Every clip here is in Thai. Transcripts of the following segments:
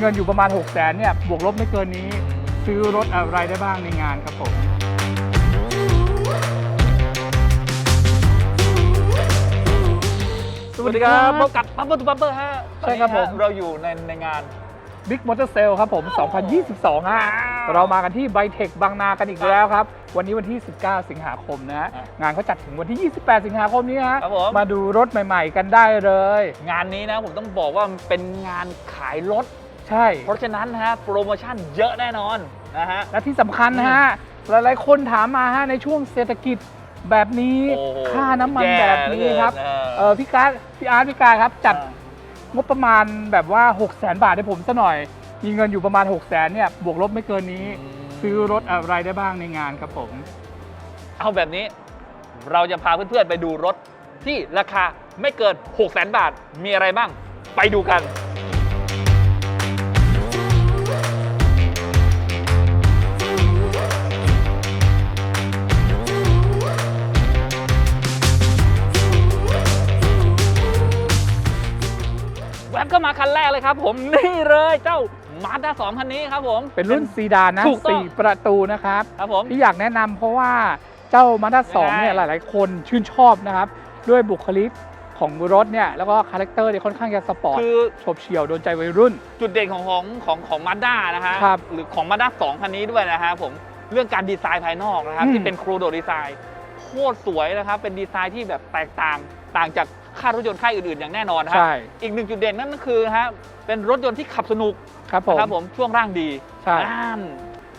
เงินอยู่ประมาณ 6 0 0 0 0นเนี่ยบวกลบไม่เกินนี้ ซื้อรถอะไรได้บ้างในงานครับผมสวัสดีครับพบกับปั๊บเปอร์ตูปั๊บเปอร์ฮะใช่ครับผมตอนนี้ฮะเราอยู่ในในงาน Big Motor Sale ครับผม 2022ฮะเรามากันที่ไบเทคบางนากันอีกแล้วครับ วันนี้วันที่ 19 สิงหาคมนะฮะอะงานเขาจัดถึงวันที่ 28 สิงหาคมนี้ฮะครับผมมาดูรถใหม่ ๆ กันได้เลย งานนี้นะผมต้องบอกว่ามันเป็นงานขายรถ ใช่ เพราะฉะนั้นนะฮะโปรโมชั่นเยอะแน่นอนนะฮะ และที่สำคัญนะฮะ หลายๆคนถามมาฮะในช่วงเศรษฐกิจแบบนี้โอ้โหค่าน้ำมันย่แบบนี้ครับเหลือเอเกินอพี่การดพี่อาร์ตพี่การดครับจัดอ่างบประมาณแบบว่า 6 0 0 0 0 0บาทให้ผมซะหน่อย มีเงินอยู่ประมาณ 6 0 0 0 0 0เนี่ยบวกลบไม่เกินนี้ซื้อรถอะไรได้บ้างในงานครับผม เอาแบบนี้เราจะพาเพื่อนๆ ไปดูรถที่ราคาไม่เกิน 6 0 0 0 0 0 บาท มีอะไรบ้าง ไปดูกัน ก็มาคันแรกเลยครับ ผมนี่เลยเจ้ามาด้าสองคันนี้ครับผม เป็นรุ่นซีดานนะถูกต้อง สี่ประตูนะครับ ครับผม ที่อยากแนะนำเพราะว่าเจ้ามาด้าสองเนี่ยยังหไงลาย ๆ คนชื่นชอบนะครับ ด้วยบุคลิกของรถเนี่ยแล้วก็คาแรคเตอร์เนี่ยค่อนข้างจะสปอร์ตคือโฉบเฉี่ยวโดนใจวัยรุ่น จุดเด่นของของของของมาด้านะฮะครับหรือของมาด้าสองคันนี้ด้วยนะฮะผมเรื่องการดีไซน์ภายนอกนะครับอืม ที่เป็นโครโดดีไซน์โคตรสวยนะครับ เป็นดีไซน์ที่แบบแตกต่างต่างจาก ค่ายรถยนต์ค่ายอื่นๆ อย่างแน่นอนนะครัใช่ อีกหนึ่งจุดเด่นนั่นก็คือนะฮะเป็นรถยนต์ที่ขับสนุกครับผม นะครับผมช่วงร่างดีใช่ อ่าน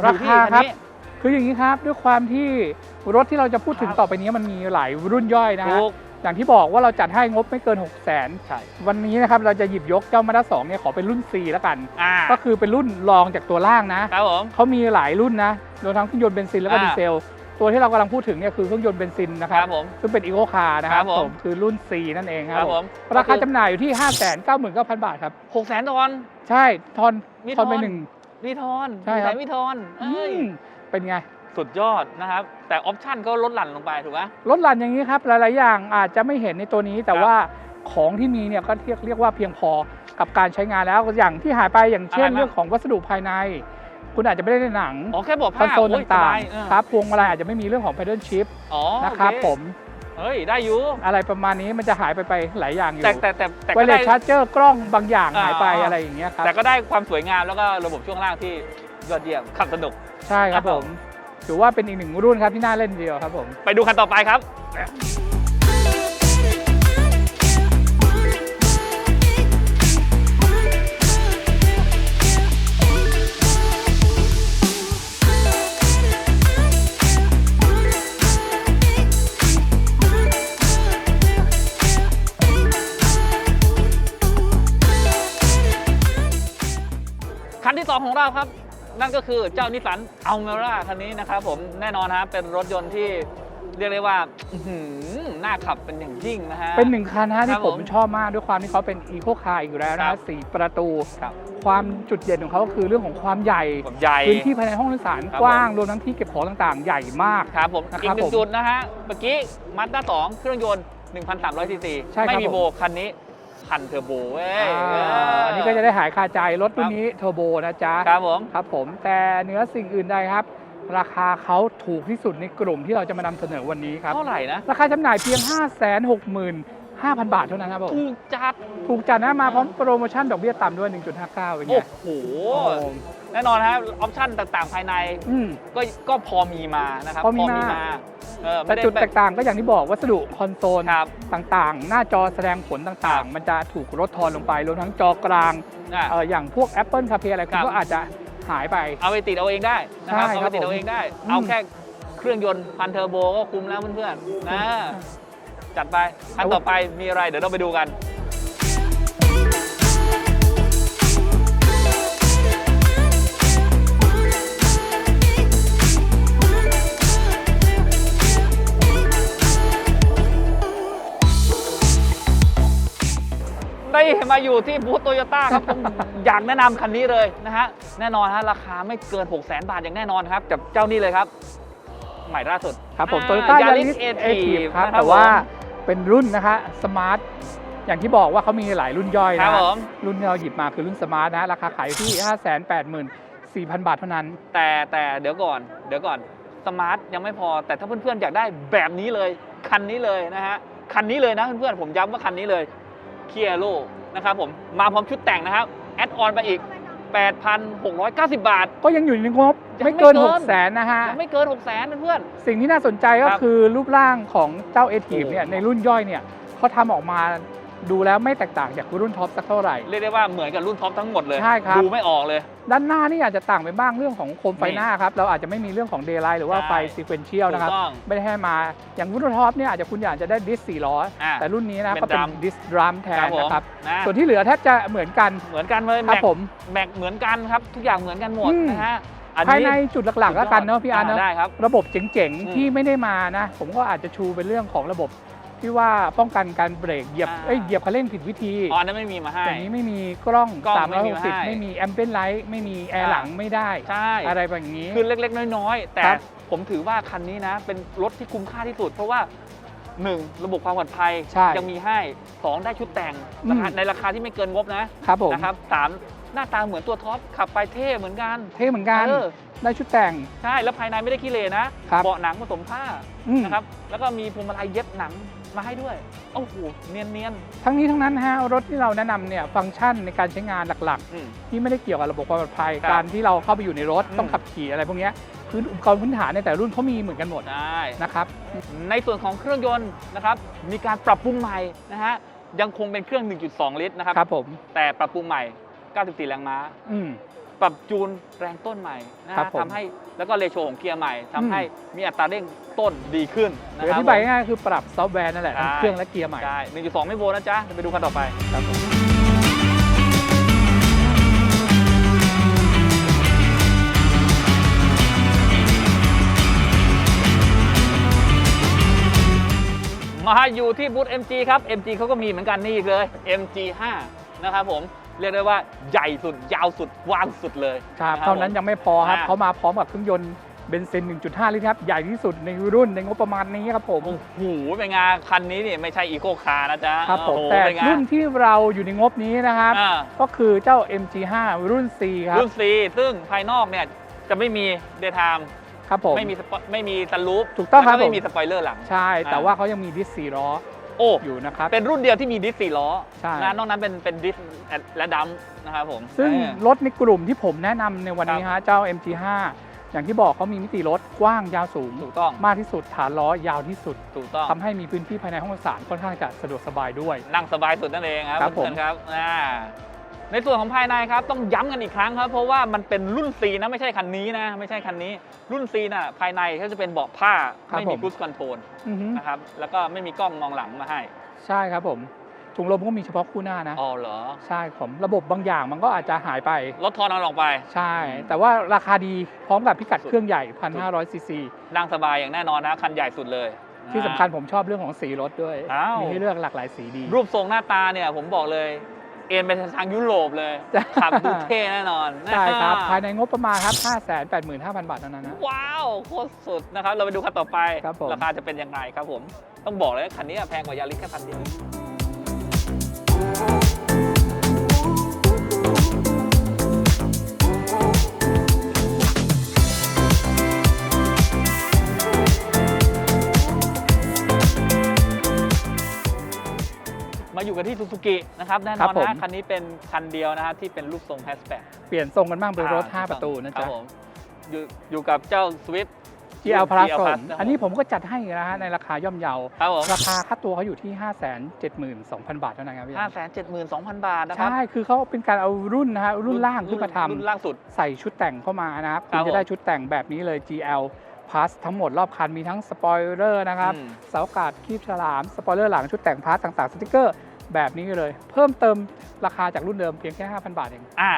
ราคาอยู่ที่นครับ นี้ คืออย่างนี้ครับ ด้วยความที่รถที่เราจะพูดถึงครับ ต่อไปนี้มันมีหลายรุ่นย่อยนะฮะ ถูกอย่างที่บอกว่าเราจัดให้งบไม่เกิน 6 0 0 0 0นใช่วันนี้นะครับเราจะหยิบยกเจ้ามาด้าสองเนี่ยขอเป็นรุ่น C แล้วกัน อ่าก็คือเป็นรุ่นรองจากตัวล่างนะ ครับผม เขามีหลายรุ่นนะรวมทั้งเครื่องยนต์เบนซินแล้วก็อ่า ดีเซล ตัวที่เรากำลังพูดถึงเนี่ยคือเครื่องยนต์เบนซินนะคครัรับบผมซึ่งเป็นอีโคคาร์นะคครัรับบผม คือรุ่น C นั่นเองคครัรับบผผมมราคาจำหน่ายอยู่ที่ 5 9 9 0 0 0 บาทครับหกแสนทอน ใช่ทอนมีทอนไปทอนหนึ่งมีทอนใช่ครับมีไหนมีทอนอืเอ้ยมเป็นไงสุดยอดนะครับ แต่ออปชั่นก็ลดหลั่นลงไปถูกไหมรถหลั่นอย่างนี้ครับหลาย ๆ อย่างอาจจะไม่เห็นในตัวนี้แต่ครับว่าของที่มีเนี่ยก็เรียกเรียกว่าเพียงพอกับการใช้งานแล้วอย่างที่หายไปอย่างเช่นอะไรบ้างเรื่องของวัสดุภายใน คุณอาจจะไม่ได้ในหนังอ๋อแค่บอกคอนผ้าโซลโอ้ยสต่างบายเออๆครับพวงมาลัยอาจจะไม่มีเรื่องของ paddle shift อ๋อนะครับโอเผมเฮ้ยได้อยู่อะไรประมาณนี้มันจะหายไปไปหลายอย่างอยู่แต่แต่แต่แต่ไวก็เลได้ สชาร์จเจอร์กล้องบางอย่างหายไปอ่า อะไรอย่างเงี้ยครับแต่ก็ได้ความสวยงามแล้วก็ระบบช่วงล่างที่ยอดเยี่ยมขับสนุก ใช่ครับครับผผม ม ถือว่าเป็นอีกหนึ่งรุ่นครับที่น่าเล่นทีเดียวครับผม ไปดูคันต่อไปครับ 2 ของเราครับ นั่นก็คือเจ้านิสสันอัลเมร่าคันนี้นะครับผมแน่นอนฮะเป็นรถยนต์ที่เรียกได้ว่าอื้อหือน่าขับเป็นอย่างยิ่งนะฮะ เป็นหนึ่งคันนะฮะครัที่บผมผมชอบมากด้วยความที่เขาเป็นอีโคคาร์อยู่แล้วนะครัฮะบสี่ประตู ครับ ความจุดเด่นของเขาก็คือเรื่องของความใหญ่ ผมใหญ่ พื้นที่ภายในห้องโดยสารครับ กว้างผมรวมทั้งที่เก็บของต่างๆ ใหญ่มาก ครับผมนะครับอีกหนึ่ผงมจุดนะฮะเมื่อกี้มาด้า2เครื่องยนต์ 1,300ซีซีใช่ครับไม่มีผม โบคันนี้ พันเทอร์โบเว้ยอ่าเอออัอันนี้ก็จะได้หายคาใจรถรุ่นนี้เทอร์โบนะจ๊ะ ครับผม ครับผม แต่เหนือสิ่งอื่นใดครับ ราคาเขาถูกที่สุดในกลุ่มที่เราจะมานำเสนอวันนี้ครับ เท่าไหร่นะ ราคาจำหน่ายเพียง 5 6 5 0 0 0 บาทเท่านั้นครับผมถูกจัดถูกจัดนะมาพร้อมโปรโมชั่นดอกเบี้ยต่ำด้วย 1.59เป็นไงโอ้โหโอ้แน่นอนฮะออปชั่นต่างๆภายในอืมก็ก็พอมีมานะครับพอมีมาเออแต่ไม่ได้จุดแบแตบกต่างก็อย่างที่บอกวัสดุคอนโซลครับต่างๆ หน้าจอแสดงผลต่างๆ มันจะถูกลดทอนลงไปรวมทั้งจอกลางอะเอออย่างพวก Apple CarPlay อะไรครับก็อาจจะหายไป เอาไปติดเอาเองได้นะครับใช่เอาครัไปบติดเอาผมเองได้อืมเอาแค่เครื่องยนต์พันเทอร์โบก็คุ้มแล้วเพื่อนๆนะ จัดไปคันต่อไปมีอะไรเดี๋ยวเราไปดูกันได้มาอยู่ที่บูธโตโยต้าครับผมอยากแนะนำคันนี้เลยนะฮะ แน่นอนฮะ ราคาไม่เกิน 6 0 0 0 0 0 บาทอย่างแน่นอนครับ กับเจ้านี้เลยครับ ใหม่ล่าสุดครับผมอ่า Toyota Yaris Yaris Active Active ครับนะครับ แต่ว่าผมเป็นรุ่นนะคะ Smart อย่างที่บอกว่าเขามีหลายรุ่นย่อยครันะบผมรุ่นที่เราหยิบมาคือรุ่นสมาร์ทนะราคาขายอยู่ที่ 584,000 บาทเท่านั้น แต่แต่เดี๋ยวก่อน เดี๋ยวก่อนสมาร์ทยังไม่พอ แต่ถ้าเพื่อนๆอยากได้แบบนี้เลย คันนี้เลยนะฮะ คันนี้เลยนะเพื่อนๆผมย้ำว่าคันนี้เลยเคียโ o นะครับผมมาพร้อมชุดแต่งนะครับ แอดออนไปอีก 8,690 บาท ก็ยังอยู่ในงบยังไม่เกินไม่เกิน6 0แสนนะฮะ ยังไม่เกิน6 0 0 0 0 0เพื่อน สิ่งที่น่าสนใจก็ครับคือรูปร่างของเจ้าเอทีฟโอ้เนี่ยในรุ่นย่อยเนี่ยเขาทำออกมา ดูแล้วไม่แตกต่างจากรุ่นท็อปสักเท่าไหร่ๆเรียกได้ว่าเหมือนกับรุ่นท็อปทั้งหมดเลยใช่ครับดูไม่ออกเลย ด้านหน้านี่อาจจะต่างไปบ้างเรื่องของโคมไฟนี่หน้าครับ เราอาจจะไม่มีเรื่องของเดย์ไลท์หรือว่าใช่ไฟซีเควนเชียลนะครับถูกต้องไม่ได้ให้มา อย่างรุ่นท็อปเนี่ยอาจจะคุณอยากจะได้ดิสสี่ล้ออ่าแต่รุ่นนี้นะเป็นก็เป็นดรัมดิสดรัมแทนผมนะครับนะส่วนที่เหลือแทบจะเหมือนกัน เหมือนกันเลยครับแม็กผมแม็กเหมือนกันครับ ทุกอย่างเหมือนกันหมดอืมนะฮะอันภายนี้ในจุดหลักๆแล้วกันเนาะพี่อาร์ตเนาะได้ครับระบบเจ๋งอืมๆที่ไม่ได้มานะ ผมก็อาจจะชูเป็นเรื่องของระบบ ที่ว่าป้องกันการเบรกเหยียบอ่า เอ้ยเหยียบคันเร่งผิดวิธีอ๋ออันนั้นไม่มีมาให้อย่างนี้ไม่มีกล้อง กล้องไม่มีมาให้360 ไม่มีแอมเบนไลท์ไม่มีแอร์อ่า หลังไม่ได้ ใช่ อะไรแบบนี้ คือเล็กๆ น้อยๆ แต่ครับผมถือว่าคันนี้นะ เป็นรถที่คุ้มค่าที่สุด เพราะว่า 1. ระบบความปลอดภัย ใช่ยังมีให้ 2. ได้ชุดแต่งอืม ราคาในราคาที่ไม่เกินงบนะครับผม นะครับสาม หน้าตาเหมือนตัวท็อปขับไปเท่เหมือนกัน เท่เหมือนกัน เออ ได้ชุดแต่ง ใช่แล้วภายในไม่ได้ขี้เลนะครับเบาะหนังผสมผ้าอืม นะครับแล้วก็มีพวงมาลัยเย็บหนังมาให้ด้วยโอ้โหเนียนทั้งนี้ทั้งนั้นนะฮะรถที่เราแนะนำเนี่ยฟังก์ชันในการใช้งานหลักๆอืมๆที่ไม่ได้เกี่ยวกับระบบความปลอดภัย ครับการที่เราเข้าไปอยู่ในรถอืม ต้องขับขี่อะไรพวกเนี้ยพื้นอุปกรณ์พื้นฐานในแต่รุ่นเขามีเหมือนกันหมดได้ นะครับ ในส่วนของเครื่องยนต์นะครับ มีการปรับปรุงใหม่นะฮะ ยังคงเป็นเครื่อง 1.2 ลิตรนะครับ ครับผม แต่ปรับปรุงใหม่ 94 แรงม้า อืม ปรับจูนแรงต้นใหม่นะครัฮะบผมทำให้แล้วก็เรโชของเกียร์ใหม่ทำอืม ให้มีอัตราเร่งต้นดีขึ้นหนะรือคอรับ ธิบายผมง่ายๆคือปรับซอฟต์แวร์นั่นแหละทั้งใช่ เครื่องและเกียร์ใหม่ ใช่1.2 ไม่โวนะจ๊ะเดี๋ยวไปดูคันต่อไป ครับผมมาอยู่ที่บูธ MG ครับ MG เขาก็มีเหมือนกันนี่อีกเลย MG5 นะครับผม เรียกได้ว่าใหญ่สุดยาวสุดกว้างสุดเลยครับะเท่านั้นผมยังไม่พอครับอ่าเขามาพร้อมกับเครื่องยนต์เบนซิน 1.5 ลิตรครับ ใหญ่ที่สุดในรุ่นในงบประมาณนี้ครับผม โอ้โห เป็นไงานคันนี้นี่ไม่ใช่อีโคคาร์นะจ๊ะ ครับผมโอ้โหแต่เป็นไงรุ่นที่เราอยู่ในงบนี้นะครับอ่าก็คือเจ้า MG5 รุ่น C ครับ รุ่น C ซึ่งภายนอกเนี่ยจะไม่มีเดย์ไทม์ครับผม ไม่มีสปอยไม่มีซันรูฟถูกต้องครับแล้วก็ผมไม่มีสปอยเลอร์หลัง ใช่ แต่อ่าว่าเขายังมีดิสสี่ล้อ โอ้อยู่นะครับ เป็นรุ่นเดียวที่มีดิสสี่ล้อใช่นะนอกนั้นเป็นเป็นดิสและดัมนะครับผม ซึ่งเออรถในกลุ่มที่ผมแนะนำในวันนี้ครับฮะเจ้า MG5 อย่างที่บอกเขามีมิติรถกว้างยาวสูงถูกต้องมากที่สุดฐานล้อยาวที่สุดถูกต้องทำให้มีพื้นที่ภายในห้องโดยสารค่อนข้างจะสะดวกสบายด้วย นั่งสบายสุดนั่นเองครับครับผมเพื่อนๆครับอ่า ในส่วนของภายในครับต้องย้ำกันอีกครั้งครับเพราะว่ามันเป็นรุ่น C นะไม่ใช่คันนี้นะไม่ใช่คันนี้รุ่น C น่ะภายในก็จะเป็นเบาะผ้าไม่มี cruise control อือฮึนะครับแล้วก็ไม่มีกล้องมองหลังมาให้ ใช่ครับผมถุงลมก็มีเฉพาะคู่หน้านะอ๋อเหรอใช่ผมระบบบางอย่างมันก็อาจจะหายไปลดทอนเอาลงไป ใช่ แต่ว่าราคาดีพร้อมกับพิกัดเครื่องใหญ่1,500ซีซีนั่งสบายอย่างแน่นอนนะคันใหญ่สุดเลยที่สำคัญผมชอบเรื่องของสีรถด้วยอ้าวมีให้เลือกหลากหลายสีดี รูปทรงหน้าตาเนี่ยผมบอกเลย เอ็นไปทางยุโรปเลยจ้ะขับดูเท่แน่นอนใช่ครับนะภายในงบประมาณครับ 585,000 บาทเท่านั้นนะ ว้าว โคตรสุดนะครับ เราไปดูคันต่อไปครับผมราคาจะเป็นยังไงครับผม ต้องบอกเลยว่าคันนี้แพงกว่ายาริสแค่พันเดียว มาอยู่กันที่ซูซูกินะครับแน่นครัอนบผม นะคันนี้เป็นคันเดียวนะครับที่เป็นรูปทรงแฮชแบ็กเปลี่ยนทรงกันบ้างเป็นรถ 5 ประตูนะครัจ๊ะบผมอยู่อยู่กับเจ้าสวิฟ GL Plus GL ผม Plus นะครับอันนี้ผมก็จัดให้นะฮะในราคาย่อมเยา ครับผมราคาค่าตัวเขาอยู่ที่ 572,000 บาทเท่านั้นครับพี่ห้าแสนเจ็ดหมื่นสองพันบาทนะครับใช่คือเขาเป็นการเอารุ่นนะฮะรุ่นล่างขึ้นมาทำรุ่นล่างสุดใส่ชุดแต่งเข้ามานะครับครัคุบณจะได้ชุดแต่งแบบนี้เลย GL Plus ทั้งหมดรอบคันมีทั้งสปอยเลอร์นะครับ อืม เสาอากาศคีบฉลาม สปอยเลอร์หลังชุดแต่งพาร์ทต่างๆ สติกเกอร์ แบบนี้เลย เพิ่มเติมราคาจากรุ่นเดิมเพียงแค่ 5,000 บาทเอง อ่า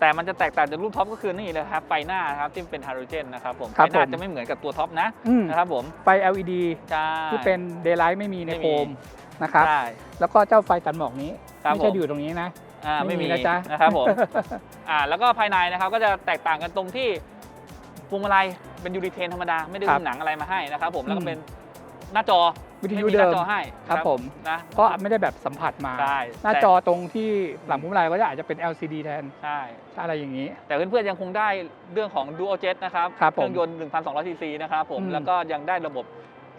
แต่มันจะแตกต่างจากรุ่นท็อปก็คือนี่เลยครับ ไฟหน้านะครับที่เป็นไฮโดรเจนนะครับผมครัไฟบหน้าผม จะไม่เหมือนกับตัวท็อปนะอืมนะครับผมไฟ LED ใช่ ที่เป็น Daylight ไม่มีในไม่มี โคมนะครับ ใช่แล้วก็เจ้าไฟตันหมอกนี้ ครับไม่ใช่ผมอยู่ตรงนี้นะ อ่าไม่ไม่มีมีนะจ๊ะ นะครับผม อ่าแล้วก็ภายในนะครับก็จะแตกต่างกันตรงที่พวงมาลัยเป็นยูริเทนธรรมดา ไม่ได้ครัรุ่บนหนังอะไรมาให้นะครับผมแล้วก็อืมเป็นหน้าจอ วิทยุไม่มีหน้าเดิมจอให้ครับผม นะก็ไม่ได้แบบสัมผัสมา ใช่ หน้าแต่จอตรงที่หลังพวงมาลัยก็จะอาจจะเป็น LCD แทนใช่ อะไรอย่างนี้ แต่เพื่อนๆยังคงได้เรื่องของ Dual Jet นะครับ ครับเคผมรื่องยนต์ 1,200 ซีซีนะครับผม อืมแล้วก็ยังได้ระบบ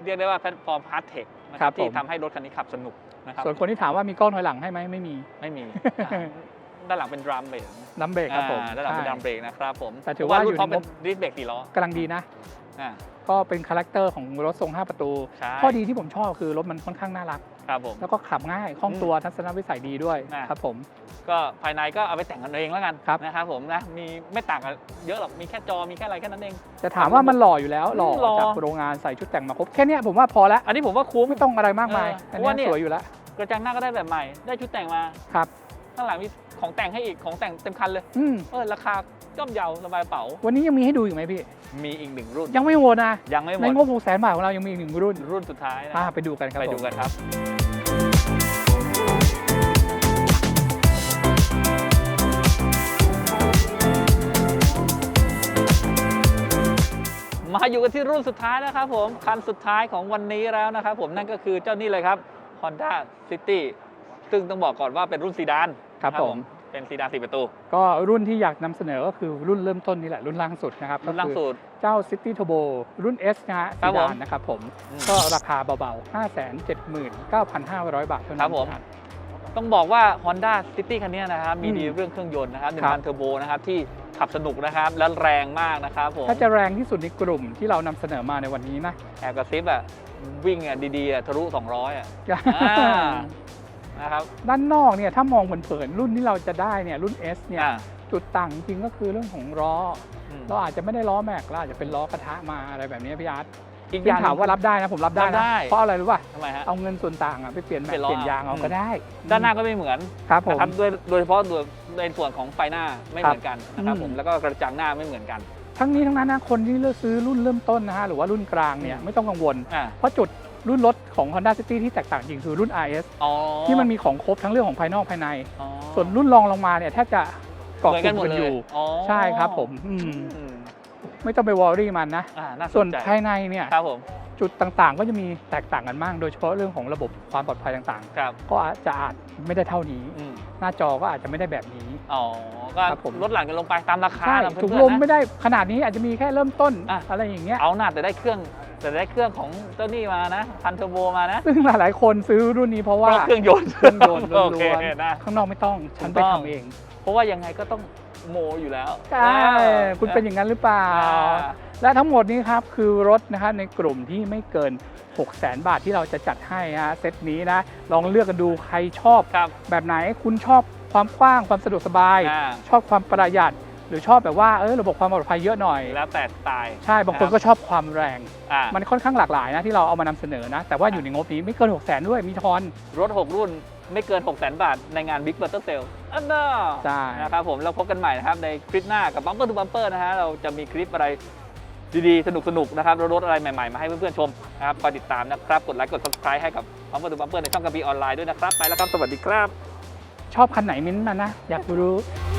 เรียกได้ว่าแพลตฟอร์ม Hard Tech นะคครัรับบผม ที่ทำให้รถคันนี้ขับสนุกนะครับส่วนคนที่ถามว่ามีกล้องถอยหลังให้ไหมไม่มี ไม่มีอ่าด้านหลังเป็นดรัมเบรกนัมเบรกครับผม ด้านหลังเป็นดรัมใช่เบรกนะครับผมแต่ถือว่าเพระอยู่รุ่นเขาในเป็นงบ ดิสเบรกสี่ล้อกำลังดีนะ อ่า ก็เป็นคาแรคเตอร์ของรถทรง 5 ประตู ใช่ ข้อดีที่ผมชอบคือรถมันค่อนข้างน่ารัก ครับผม แล้วก็ขับง่ายคล่องตัวทัศนวิสัยดีด้วยอ่า ครับผม ก็ภายในก็เอาไปแต่งกันเองแล้วกันครับ นะครับผมนะมีไม่ต่างกันเยอะหรอกมีแค่จอมีแค่อะไรแค่นั้นเองจะถามว่ามันหล่ออยู่แล้วหล่อหล่อ จากโรงงานใส่ชุดแต่งมาครบแค่เนี้ยผมว่าพอแล้วอันนี้ผมว่าคุ้ม ไม่ต้องอะไรมากมายเอออันเพราะว่าเนี้เนี่ยย สวยอยู่แล้วกระจังหน้าก็ได้แบบใหม่ได้ชุดแต่งมาครับ ข้างหลังมีของแต่งให้อีกของแต่งเต็มคันเลยอืมเออราคาย่อมเยาสบายเป๋า วันนี้ยังมีให้ดูอีกไหมพี่ มีอีกหนึ่งรุ่น ยังไม่หมดนะ ยังไม่หมในดงบ6แสนบาทของเรายังมีอีกหนึ่งรุ่นรุ่นสุดท้ายนะอ่าไปดูกันครับไปดูผมกันครับ มาอยู่กันที่รุ่นสุดท้ายนะครับผม คันสุดท้ายของวันนี้แล้วนะครับผมนั่นก็คือเจ้านี่เลยครับ Honda City ซึ่งต้องบอกก่อนว่าเป็นรุ่นซีดานครับนะผม เป็นซีดานสี่ประตู ก็รุ่นที่อยากนำเสนอก็คือรุ่นเริ่มต้นนี่แหละ รุ่นล่างสุดนะครับรุ่นล่างก็คือสุดเจ้า City Turbo รุ่น S นะฮะครัซีบผมดานนะครับผมอืมก็ราคาเบาๆ 579,500 บาทเท่านั้นครับผมนะต้องบอกว่า Honda City คันนี้นะครับ มีอืมดีเรื่องเครื่องยนต์นะครับครับ1,000เทอร์โบนะครับที่ขับสนุกนะครับ และแรงมากนะครับผม ถ้าจะแรงที่สุดในกลุ่มที่เรานำเสนอมาในวันนี้นะแอบกระซิบอะวิ่งอะดีๆอะทะลุ 200 อะอ่า นะครับด้านนอกเนี่ยถ้ามองเผินๆรุ่นที่เราจะได้เนี่ยรุ่น S เนี่ยอ่า จุดต่างจริงก็คือเรื่องของล้ออืมเราอาจจะไม่ได้ล้อแม็กเราอาจจะเป็นล้อกระทะมาอะไรแบบนี้พี่อาร์ตอีกอพี่ย่างถามว่ารับได้นะผมรับได้รับนะได้ เพราะอะไรรู้ป่ะทำไมฮะ เอาเงินส่วนต่างอะไปเปลี่ยนแม็กเปลี่ยนล้อเปลี่ยนยางเอาอืม ก็ได้ด้านหน้าก็ไม่เหมือนครับผมนะครับโดยโดยเฉพาะโดยในส่วนของไฟหน้าไม่เหมือนกันนะครับอืม ผมแล้วก็กระจังหน้าไม่เหมือนกัน ทั้งนี้ทั้งนั้นนะคนที่เลือกซื้อรุ่นเริ่มต้นนะฮะหรือว่ารุ่นกลางเนี่ยอืม ไม่ต้องกังวล อ่า เพราะจุด รุ่นรถของ Honda City ที่แตกต่างจริงคือรุ่น RS อ๋อที่มันมีของครบทั้งเรื่องของภายนอกภายใน อ๋อส่วนรุ่นรองลงมาเนี่ยแทบจะเกาะเหมือนกกัลุ่นมหมดกันเลอยยู่ อ๋อใช่ครับผมอืมอืมไม่ต้องไปวอรี่มันนะ อ่าน่าสส่วนนใจภายในเนี่ยครับผมจุดต่างๆ ก็จะมีแตกต่างกันมาก โดยเฉพาะเรื่องของระบบความปลอดภัยต่างครับๆ ก็อาจจะอาจไม่ได้เท่านี้ อืมหน้าจอก็อาจจะไม่ได้แบบนี้ อ๋อก็ครับผม ลดหลั่นกันลงไปตามราคาใช่นะเพื่ถุงอนลมๆนะ ไม่ได้ขนาดนี้อาจจะมีแค่เริ่มต้นอะ อะไรอย่างเงี้ย เอาหน้าแต่ได้เครื่อง แต่ได้เครื่องของเจ้านี่มานะพันเทอร์โบมานะ ซึ่งหลายๆคนซื้อรุ่นนี้เพราะว่าเพราะเครื่องยนต์เครื่องยนต์ล้โอเควนนะ ๆข้างนอกไม่ต้องฉันไปถูกต้อง ทำเองเพราะว่ายังไงก็ต้องโมอยู่แล้วใช่คุณเป็นอย่างนั้นหรือเปล่า อ่า และทั้งหมดนี้ครับคือรถนะครับในกลุ่มที่ไม่เกิน 6 0 0 0 0 0บาทที่เราจะจัดให้ฮะเซตนี้นะลองเลือกกันดูใครชอบ ครับ แบบไหนคุณชอบความกว้างความสะดวกสบาย อ่า ชอบความประหยัดห รือชอบแบบว่าเออระบบความปลอดภัยเยอะหน่อย แล้วแต่สไตล์ใช่บางคนครับก็ชอบความแรง อ่า มันค่อนข้างหลากหลายนะที่เราเอามานำเสนอนะ แต่ว่าอยู่ในงบนี้ไม่เกิน 6 0 0 0 0 0ด้วยมีทอนรถ 6 รุ่นไม่เกิน 6 0 0 0 0 0 บาท ในงาน Big Butter Sale อันน่าใช่นะครับผมเราพบกันใหม่นะครับ ในคลิปหน้ากับ Bumper to Bumper นะฮะ เราจะมีคลิปอะไรดีๆ สนุกๆ นะครับรถๆอะไรใหม่ๆ มาให้เพื่อนๆ ชมนะครับคอยติดตามนะครับ กดไลค์กด subscribe ให้กับ Bumper to Bumper ในช่องกระบีออนไลน์ด้วยนะครับ ไปแล้วครับ สวัสดีครับ ชอบคันไหนมิ้นท์มานะอยากรู้ค